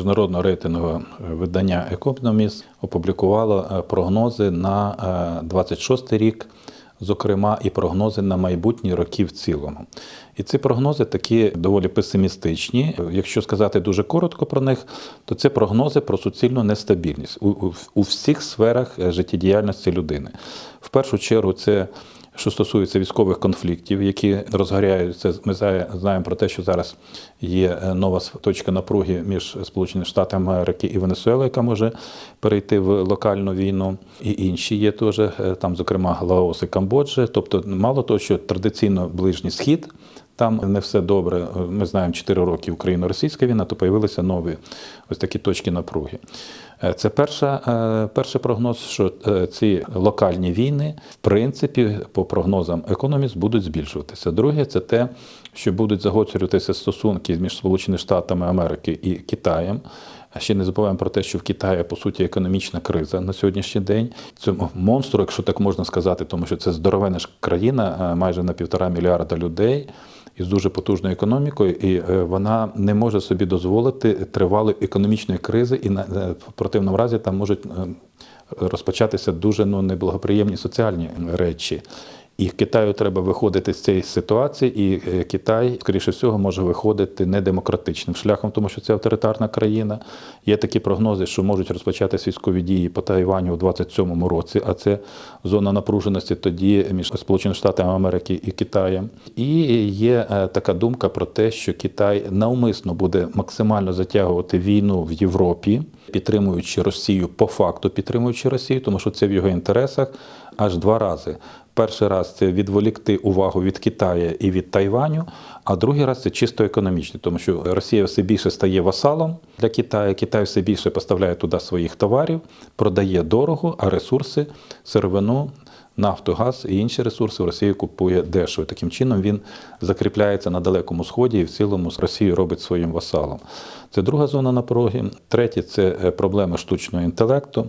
міжнародного рейтингового видання Economist опублікувало е, прогнози на 26 рік, зокрема, і прогнози на майбутні роки в цілому. І ці прогнози такі доволі песимістичні. Якщо сказати дуже коротко про них, то це прогнози про суцільну нестабільність у, у, у всіх сферах е, життєдіяльності людини. В першу чергу, це що стосується військових конфліктів, які розгоряються, ми знаємо про те, що зараз є е, нова точка напруги між Сполученими Штатами Америки і Венесуелою, яка може перейти в локальну війну, і інші є теж е, там, зокрема, Лаос і Камбоджа. Тобто, мало того, що традиційно ближній схід. Там не все добре. Ми знаємо 4 роки Україно-російська війна, то появилися нові ось такі точки напруги. Е, це перша, е, перший прогноз, що е, ці локальні війни, в принципі, по прогнозам економіст, будуть збільшуватися. Друге, це те, що будуть загострюватися стосунки між Сполученими Штатами Америки і Китаєм. А ще не забуваємо про те, що в Китаї по суті економічна криза на сьогоднішній день. Цьому монстру, якщо так можна сказати, тому що це здоровена ж країна, майже на півтора мільярда людей із дуже потужною економікою, і е, вона не може собі дозволити тривалої економічної кризи, і е, в противному разі там можуть е, розпочатися дуже ну, неблагоприємні соціальні речі. І Китаю треба виходити з цієї ситуації, і Китай, скоріше всього, може виходити недемократичним шляхом, тому що це авторитарна країна. Є такі прогнози, що можуть розпочатися військові дії по Тайваню у 27-му році, а це зона напруженості тоді між Сполученими Штатами Америки і Китаєм. І є така думка про те, що Китай навмисно буде максимально затягувати війну в Європі, підтримуючи Росію по факту, підтримуючи Росію, тому що це в його інтересах аж два рази. Перший раз це відволікти увагу від Китаю і від Тайваню, а другий раз це чисто економічно, тому що Росія все більше стає васалом для Китаю. Китай все більше поставляє туди своїх товарів, продає дорого, а ресурси, сировину. Нафту, газ і інші ресурси в Росії купує дешево. Таким чином він закріпляється на Далекому Сході і в цілому Росію робить своїм васалом. Це друга зона напруги. Третє це е, проблема штучного інтелекту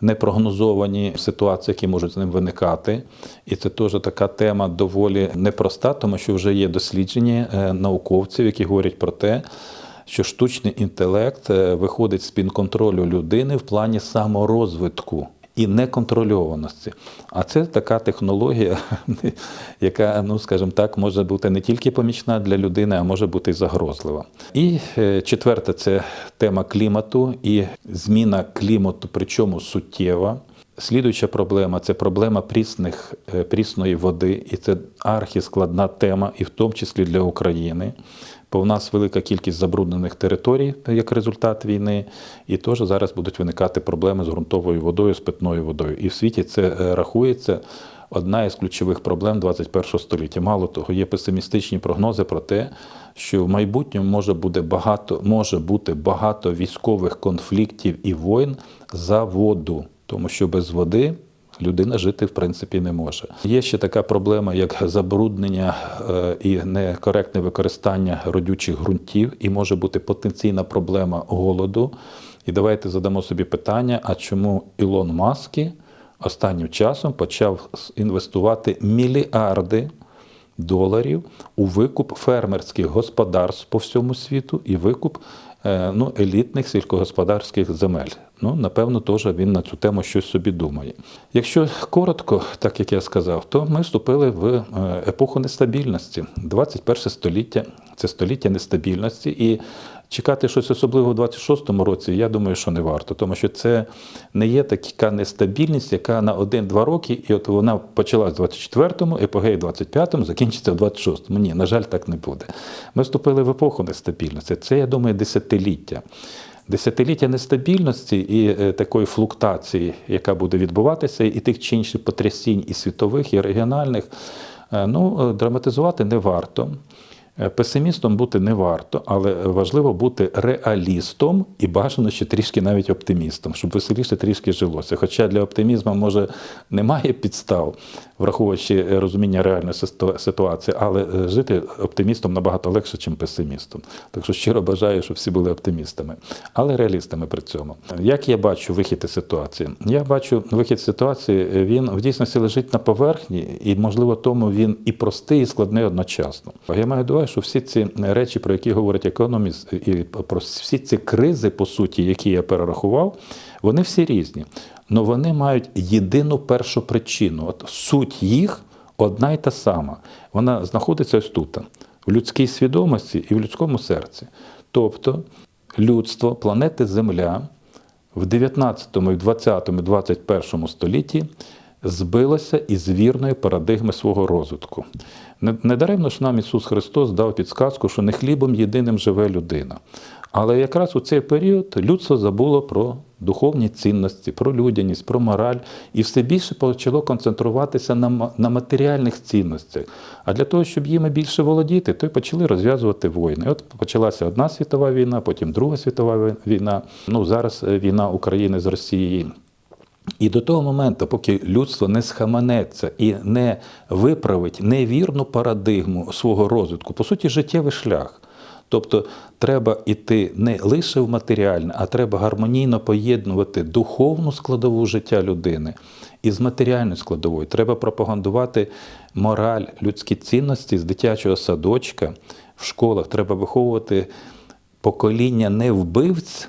непрогнозовані ситуації, які можуть з ним виникати. І це теж така тема доволі непроста, тому що вже є дослідження е, науковців, які говорять про те. Що штучний інтелект е, виходить з під контролю людини в плані саморозвитку і неконтрольованості. А це така технологія, яка, ну скажімо так, може бути не тільки помічна для людини, а може бути і загрозлива. І е, четверте це тема клімату і зміна клімату, причому суттєва. Слідуюча проблема це проблема прісних, е, прісної води, і це архіскладна тема, і в тому числі для України бо в нас велика кількість забруднених територій як результат війни, і теж зараз будуть виникати проблеми з ґрунтовою водою, з питною водою. І в світі це е, рахується. Одна із ключових проблем 21 століття. Мало того, є песимістичні прогнози про те, що в майбутньому може бути багато, може бути багато військових конфліктів і воїн за воду, тому що без води людина жити в принципі не може. Є ще така проблема, як забруднення е, і некоректне використання родючих ґрунтів, і може бути потенційна проблема голоду. І давайте задамо собі питання: а чому Ілон Маски останнім часом почав інвестувати мільярди? Доларів у викуп фермерських господарств по всьому світу і викуп Е, ну, елітних сільськогосподарських земель. Ну, напевно, теж він на цю тему щось собі думає. Якщо коротко, так як я сказав, то ми вступили в е, епоху нестабільності. 21 століття це століття нестабільності. І Чекати щось особливого в 26-му році, я думаю, що не варто, тому що це не є така нестабільність, яка на один-два роки, і от вона почалась в 24-му, епогей в 25-му, закінчиться в 26-му. Ні, на жаль, так не буде. Ми вступили в епоху нестабільності. Це, я думаю, десятиліття. Десятиліття нестабільності і е, такої флуктації, яка буде відбуватися, і тих чи інших потрясінь і світових, і регіональних, е, ну, е, драматизувати не варто. Е, песимістом бути не варто, але важливо бути реалістом і бажано ще трішки навіть оптимістом, щоб веселіше трішки жилося. Хоча для оптимізму може немає підстав, враховуючи розуміння реальної ситуації, але е, жити оптимістом набагато легше, ніж песимістом. Так що щиро бажаю, щоб всі були оптимістами, але реалістами при цьому. Як я бачу вихід із ситуації? Я бачу вихід ситуації, він в дійсності лежить на поверхні, і, можливо, тому він і простий, і складний одночасно. Я маю до вважаю, що всі ці речі, про які говорить економіст, і про всі ці кризи, по суті, які я перерахував, вони всі різні. Але вони мають єдину першу причину. От суть їх одна й та сама. Вона знаходиться ось тут, в людській свідомості і в людському серці. Тобто людство, планети Земля в 19, і 20, і 21 столітті збилося із вірної парадигми свого розвитку. Недаремно ж нам Ісус Христос дав підсказку, що не хлібом єдиним живе людина. Але якраз у цей період людство забуло про духовні цінності, про людяність, про мораль, і все більше почало концентруватися на, на матеріальних цінностях. А для того, щоб їми більше володіти, то й почали розв'язувати війни. От почалася одна світова війна, потім Друга світова війна. Ну зараз е, війна України з Росією. І до того моменту, поки людство не схаменеться і не виправить невірну парадигму свого розвитку, по суті, життєвий шлях. Тобто треба йти не лише в матеріальне, а треба гармонійно поєднувати духовну складову життя людини із матеріальною складовою. Треба пропагандувати мораль, людські цінності з дитячого садочка в школах. Треба виховувати покоління не вбивць,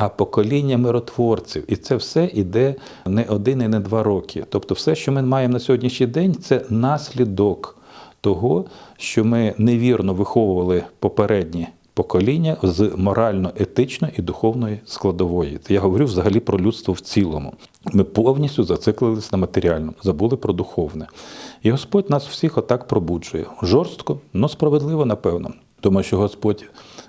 а покоління миротворців. І це все іде не один і не два роки. Тобто, все, що ми маємо на сьогоднішній день, це наслідок того, що ми невірно виховували попередні покоління з морально-етичної і духовної складової. Я говорю взагалі про людство в цілому. Ми повністю зациклились на матеріальному, забули про духовне. І Господь нас всіх отак пробуджує. Жорстко, але справедливо, напевно. Тому що Господь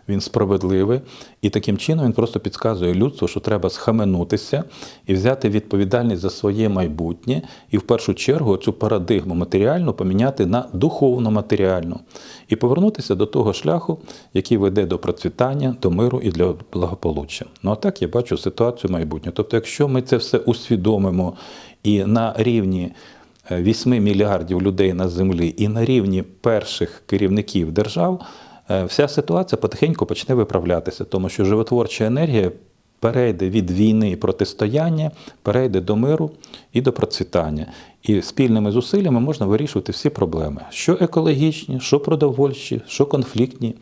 він справедливий, і таким чином він просто підказує людству, що треба схаменутися і взяти відповідальність за своє майбутнє, і в першу чергу цю парадигму матеріальну поміняти на духовно-матеріальну і повернутися до того шляху, який веде до процвітання, до миру і для благополуччя. Ну а так я бачу ситуацію майбутнього. Тобто, якщо ми це все усвідомимо і на рівні. 8 мільярдів людей на землі і на рівні перших керівників держав, е, вся ситуація потихеньку почне виправлятися, тому що животворча енергія перейде від війни і протистояння, перейде до миру і до процвітання. І спільними зусиллями можна вирішувати всі проблеми, що екологічні, що продовольчі, що конфліктні.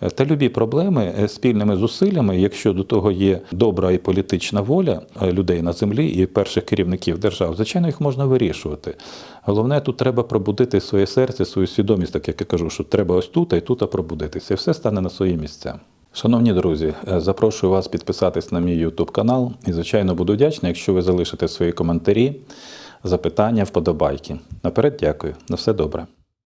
Е, Та любі проблеми е, спільними зусиллями, якщо до того є добра і політична воля е, людей на землі і перших керівників держав, звичайно, їх можна вирішувати. Головне, тут треба пробудити своє серце, свою свідомість, так як я кажу, що треба ось тут, а й тут пробудитися, і все стане на свої місця. Шановні друзі, е, запрошую вас підписатись на мій YouTube канал і, звичайно, буду вдячний, якщо ви залишите свої коментарі, запитання, вподобайки. Наперед дякую. На все добре.